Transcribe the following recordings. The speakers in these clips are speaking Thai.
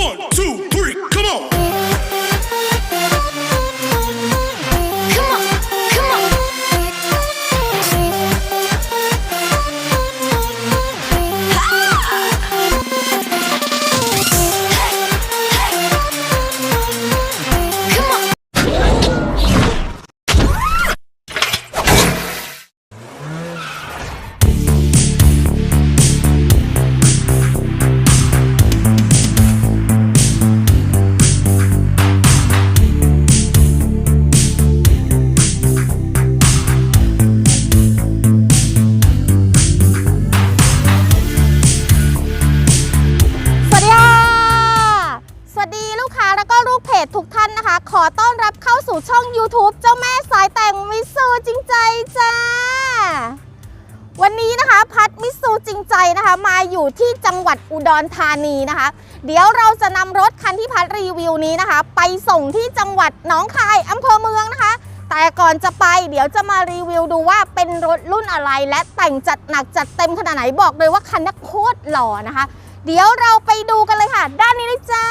One, two, วันนี้นะคะพัดมิสูจริงใจนะคะมาอยู่ที่จังหวัดอุดรธานีนะคะ เดี๋ยวเราจะนำรถคันที่พัดรีวิวนี้นะคะ ไปส่งที่จังหวัดหนองคายอำเภอเมืองนะคะ แต่ก่อนจะไปเดี๋ยวจะมารีวิวดูว่าเป็นรถรุ่นอะไรและแต่งจัดหนักจัดเต็มขนาดไหนบอกเลยว่าคันนี้โคตรหล่อนะคะ เดี๋ยวเราไปดูกันเลยค่ะ ด้านนี้เลยจ้า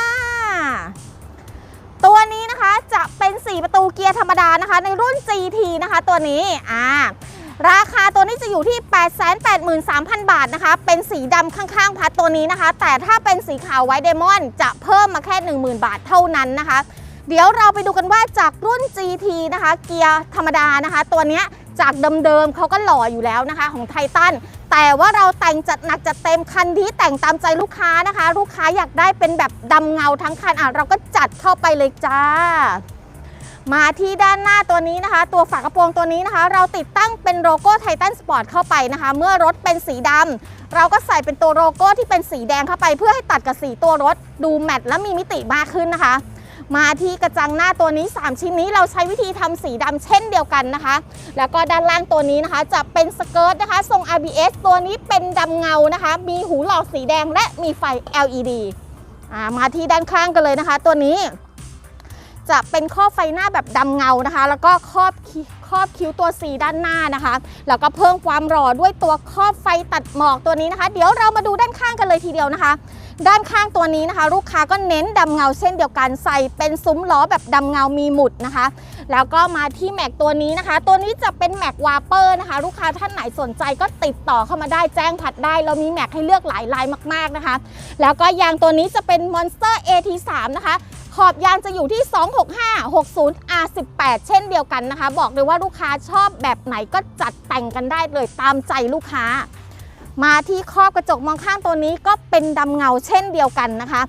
ตัวนี้นะคะจะเป็น 4 ประตูเกียร์ธรรมดานะคะ ในรุ่น GT นะคะ ตัวนี้อ่า ราคาตัวนี้จะอยู่ที่ 883,000 บาทนะคะ เป็นสีดำข้างๆพัดตัวนี้นะคะ แต่ถ้าเป็นสีขาวไวท์เดมอนจะเพิ่มมาแค่ 10,000 บาทเท่านั้นนะคะ เดี๋ยวเราไปดูกันว่าจากรุ่น GT นะคะ เกียร์ธรรมดานะคะ ตัวนี้จากเดิมๆเขาก็หล่ออยู่แล้วนะคะ ของไททันแต่ว่าเราแต่งจัดหนักจัดเต็มคันที่แต่งตามใจลูกค้านะคะ ลูกค้าอยากได้เป็นแบบดำเงาทั้งคันอะเราก็จัดเข้าไปเลยจ้า มาที่ด้านหน้าตัวนี้นะคะ ตัวฝากระโปรงตัวนี้นะคะ เราติดตั้งเป็นโลโก้ไททันสปอร์ตเข้าไปนะคะ เมื่อรถเป็นสีดำเราก็ใส่เป็นตัวโลโก้ที่เป็นสีแดงเข้าไป เพื่อให้ตัดกับสีตัวรถดูแมทและมีมิติมากขึ้นนะคะ มาที่กระจังหน้าตัวนี้ 3 ชิ้นนี้เราใช้วิธีทำสีดำเช่นเดียวกันนะคะ แล้วก็ด้านล่างตัวนี้นะคะ จะเป็นสเกิร์ตนะคะทรง RBS ตัวนี้เป็นดำเงานะคะ มีหูหลอกสีแดงและมีไฟ LED มาที่ด้านข้างกันเลยนะคะ ตัวนี้ จะเป็นครอบไฟหน้าแบบดำเงานะคะ แล้วก็ครอบครอบคิ้วตัว C ด้านหน้านะคะ แล้วก็เพิ่มความหล่อด้วยตัวครอบไฟตัดหมอกตัวนี้นะคะ เดี๋ยวเรามาดูด้านข้างกันเลยทีเดียวนะคะ ด้านข้างตัวนี้นะคะ ลูกค้าก็เน้นดำเงาเช่นเดียวกันใส่เป็นซุ้มล้อแบบดำเงามีหมุดนะคะ แล้วก็มาที่แม็กตัวนี้นะคะ ตัวนี้จะเป็นแม็กวาเปอร์นะคะ ลูกค้าท่านไหนสนใจก็ติดต่อเข้ามาได้แจ้งผัดได้ เรามีแม็กให้เลือกหลายลายมาก ๆนะคะ แล้วก็ยางตัวนี้จะเป็น Monster AT3 นะคะขอบยางจะอยู่ที่ 265 60 R18 เช่นเดียวกันนะคะ บอกเลยว่าลูกค้าชอบแบบไหนก็จัดแต่งกันได้เลยตามใจลูกค้า มาที่ครอบกระจกมองข้างตัวนี้ก็เป็นดำเงาเช่นเดียวกันนะคะ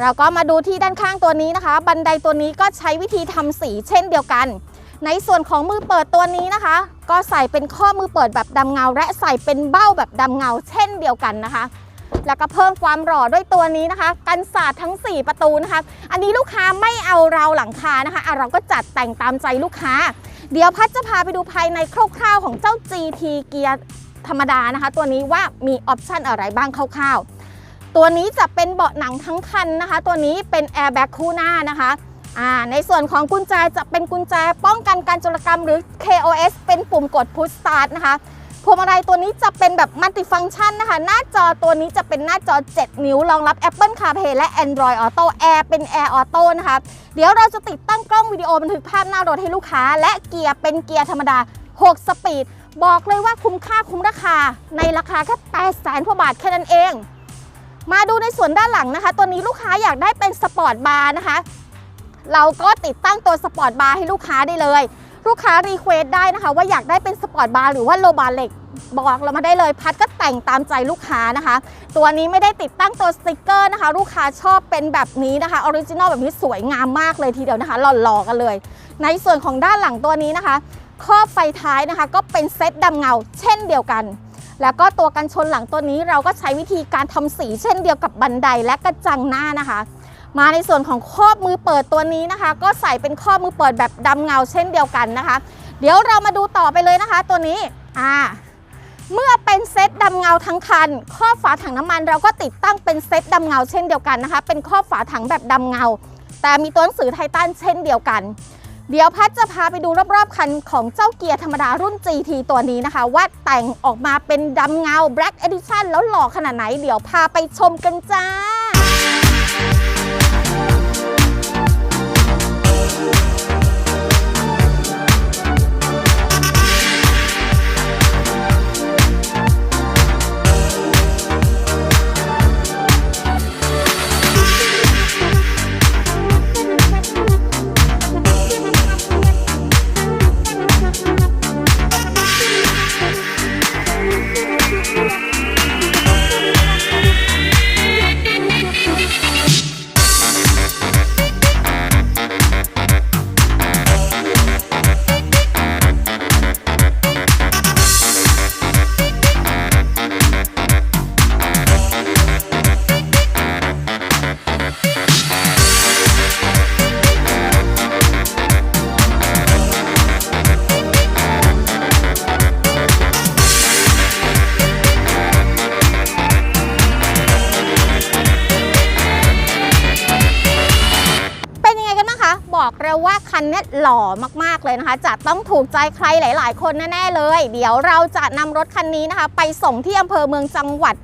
เราก็มาดูที่ด้านข้างตัวนี้นะคะ บันไดตัวนี้ก็ใช้วิธีทำสีเช่นเดียวกัน ในส่วนของมือเปิดตัวนี้นะคะ ก็ใส่เป็นข้อมือเปิดแบบดำเงา และใส่เป็นเบ้าแบบดำเงาเช่นเดียวกันนะคะ แล้วก็เพิ่มความหล่อด้วยตัวนี้นะคะ กันศาสตร์ทั้ง 4 ประตูนะคะ อันนี้ลูกค้าไม่เอาเราหลังคานะคะะเราก็จัดแต่งตามใจลูกค้า เดี๋ยวพัดจะพาไปดูภายในคร่าวๆของเจ้า GT เกียร์ธรรมดานะคะ ตัวนี้ว่ามีออปชันอะไรบ้างคร่าวๆ ตัวนี้จะเป็นเบาะหนังทั้งคันนะคะ ตัวนี้เป็นแอร์แบ็กคู่หน้านะคะในส่วนของกุญแจจะเป็นกุญแจป้องกันการโจรกรรมหรือ KOS เป็นปุ่มกด Push Start นะคะ พวงมาลัยตัวนี้จะเป็นแบบมัลติฟังชันนะคะ หน้าจอตัวนี้จะเป็นหน้าจอ 7 นิ้ว รองรับ Apple CarPlay และ Android Auto Air เป็น Air Auto นะคะ เดี๋ยวเราจะติดตั้งกล้องวิดีโอบันทึกภาพหน้ารถให้ลูกค้า และเกียร์เป็นเกียร์ธรรมดา 6 สปีด บอกเลยว่าคุ้มค่าคุ้มราคา ในราคาแค่8แสนกว่าบาทแค่นั้นเอง มาดูในส่วนด้านหลังนะคะ ตัวนี้ลูกค้าอยากได้เป็นสปอร์ตบาร์นะคะ เราก็ติดตั้งตัวสปอร์ตบาร์ให้ลูกค้าได้เลย ลูกค้ารีเควสได้นะคะ ว่าอยากได้เป็นสปอร์ตบาร์หรือว่าโลบาร์เหล็กบอกเรามาได้เลยพัดก็แต่งตามใจลูกค้านะคะ ตัวนี้ไม่ได้ติดตั้งตัวสติกเกอร์นะคะ ลูกค้าชอบเป็นแบบนี้นะคะออริจินอลแบบนี้สวยงามมากเลยทีเดียวนะคะหล่อๆกันเลย ในส่วนของด้านหลังตัวนี้นะคะครอบไฟท้ายนะคะ ก็เป็นเซตดำเงา เช่นเดียวกัน แล้วก็ตัวกันชนหลังตัวนี้เราก็ใช้วิธีการทำสีเช่นเดียวกับบันไดและกระจังหน้านะคะ มาในส่วนของครอบมือเปิดตัวนี้นะคะ ก็ใส่เป็นครอบมือเปิดแบบดำเงาเช่นเดียวกันนะคะ เดี๋ยวเรามาดูต่อไปเลยนะคะ ตัวนี้อ่าเมื่อเป็นเซตดำเงาทั้งคันครอบฝาถังน้ำมันเราก็ติดตั้งเป็นเซตดำเงาเช่นเดียวกันนะคะ เป็นครอบฝาถังแบบดำเงา แต่มีตัวหนังสือไททันเช่นเดียวกัน เดี๋ยวพัดจะพาไปดูรอบๆคันของเจ้าเกียร์ธรรมดารุ่น GT ตัวนี้นะคะ ว่าแต่งออกมาเป็นดำเงา Black Edition แล้วหล่อขนาดไหน เดี๋ยวพาไปชมกันจ้า คันนี้หล่อมากๆเลยนะคะ จะต้องถูกใจใครหลาย ๆ คนแน่ๆเลย เดี๋ยวเราจะนำรถคันนี้นะคะ ไปส่งที่อำเภอเมืองจังหวัด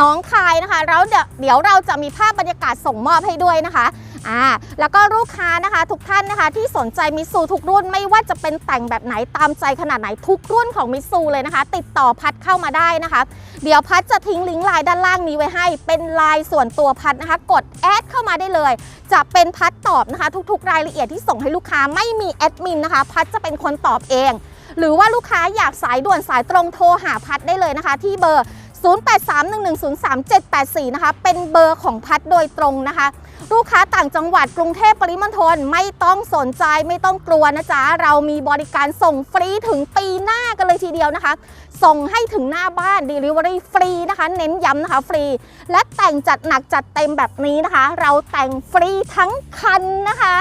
น้องคายนะคะแล้วเดี๋ยวเดี๋ยวเราจะมีภาพบรรยากาศส่งมอบให้ด้วยนะคะ อ่าแล้วก็ลูกค้านะคะทุกท่านนะคะ ที่สนใจมิซูทุกรุ่นไม่ว่าจะเป็นแต่งแบบไหนตามใจขนาดไหนทุกรุ่นของมิซูเลยนะคะ ติดต่อพัดเข้ามาได้นะคะ เดี๋ยวพัดจะทิ้งลิงก์ไลน์ด้านล่างนี้ไว้ให้ เป็นไลน์ส่วนตัวพัดนะคะ กดแอดเข้ามาได้เลย จะเป็นพัดตอบนะคะ ทุกๆ รายละเอียดที่ส่งให้ลูกค้าไม่มีแอดมินนะคะ พัดจะเป็นคนตอบเองหรือว่าลูกค้าอยากสายด่วนสายตรงโทรหาพัดได้เลยนะคะ ที่เบอร์ 0831103784 นะคะ เป็นเบอร์ของพัดโดยตรงนะคะ ลูกค้าต่างจังหวัดกรุงเทพปริมณฑลไม่ต้องสนใจไม่ต้องกลัวนะจ๊ะ เรามีบริการส่งฟรีถึงปีหน้ากันเลยทีเดียวนะคะ ส่งให้ถึงหน้าบ้าน Delivery ฟรีนะคะ เน้นย้ำนะคะฟรี และแต่งจัดหนักจัดเต็มแบบนี้นะคะ เราแต่งฟรีทั้งคันนะคะ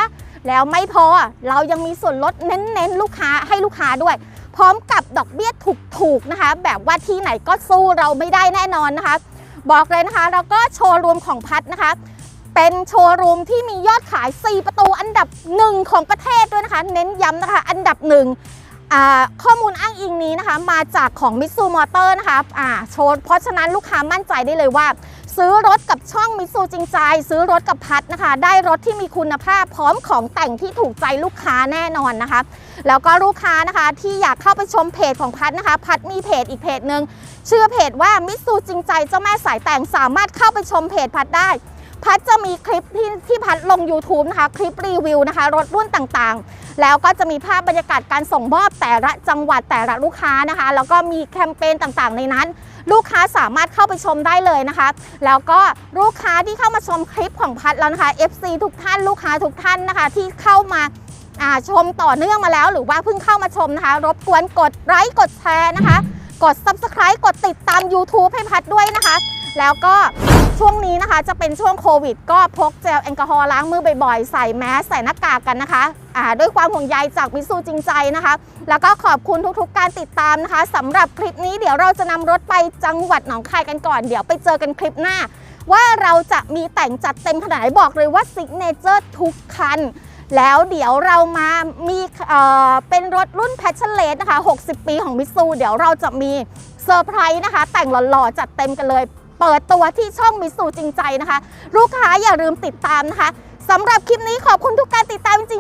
แล้วไม่พอเรายังมีส่วนลดเน้นๆ ลูกค้าให้ลูกค้าด้วย พร้อมกับดอกเบี้ยถูกๆนะคะ แบบว่าที่ไหนก็สู้เราไม่ได้แน่นอนนะคะ บอกเลยนะคะแล้วก็โชว์รูมของพัดนะคะ เป็นโชว์รูมที่มียอดขาย 4 ประตูอันดับหนึ่งของประเทศด้วยนะคะ เน้นย้ำนะคะ อันดับหนึ่งข้อมูลอ้างอิงนี้นะคะ มาจากของมิ t ซูมอเตอร์นะคะโชว์เพราะฉะนั้นลูกค้ามั่นใจได้เลยว่า ซื้อรถกับช่องมิ t ซูจริงใจ ซื้อรถกับพัดนะคะ ได้รถที่มีคุณภาพพร้อมของแต่งที่ถูกใจลูกค้าแน่นอนนะคะ แล้วก็ลูกค้านะคะที่อยากเข้าไปชมเพจของพัดนะคะ พัดมีเพจอีกเพจหนึ่งชื่อเพจว่ามิ t ซูจริงใจเจ้าแม่สายแต่งสามารถเข้าไปชมเพจพัดได้ พัดจะมีคลิปที่ที่พัดลง YouTube นะคะ คลิปรีวิวนะคะ รถรุ่นต่างๆ แล้วก็จะมีภาพบรรยากาศการส่งมอบแต่ละจังหวัดแต่ละลูกค้านะคะ แล้วก็มีแคมเปญต่างๆ ในนั้น ลูกค้าสามารถเข้าไปชมได้เลยนะคะ แล้วก็ลูกค้าที่เข้ามาชมคลิปของพัดแล้วนะคะ FC ทุกท่านลูกค้าทุกท่านนะคะ ที่เข้ามาชมต่อเนื่องมาแล้ว หรือว่าเพิ่งเข้ามาชมนะคะ รบกวนกดไลค์กดแชร์นะคะ กด Subscribe กดติดตาม YouTube ให้พัดด้วยนะคะ แล้วก็ ช่วงนี้นะคะจะเป็นช่วงโควิด ก็พกเจลแอลกอฮอล์ล้างมือบ่อยๆ ใส่แมสใส่หน้ากากกันนะคะอ่าด้วยความห่วงใยจากมิสูจริงใจนะคะ แล้วก็ขอบคุณทุกๆ การติดตามนะคะสำหรับคลิปนี้เดี๋ยวเราจะนำรถไปจังหวัดหนองคายกันก่อน เดี๋ยวไปเจอกันคลิปหน้า ว่าเราจะมีแต่งจัดเต็มขนาดไหนบอกเลยว่าซิกเนเจอร์ทุกคันแล้วเดี๋ยวเรามามีเอ่อเป็นรถรุ่น Passion l a t e นะคะ 60 ปีของมิซูเดี๋ยวเราจะมีเซอร์ไพรส์นะคะ แต่งหล่อๆ จัดเต็มกันเลย เปิดตัวที่ช่องมิซูจริงใจนะคะ ลูกค้าอย่าลืมติดตามนะคะสำหรับคลิปนี้ขอบคุณทุกการติดตามจ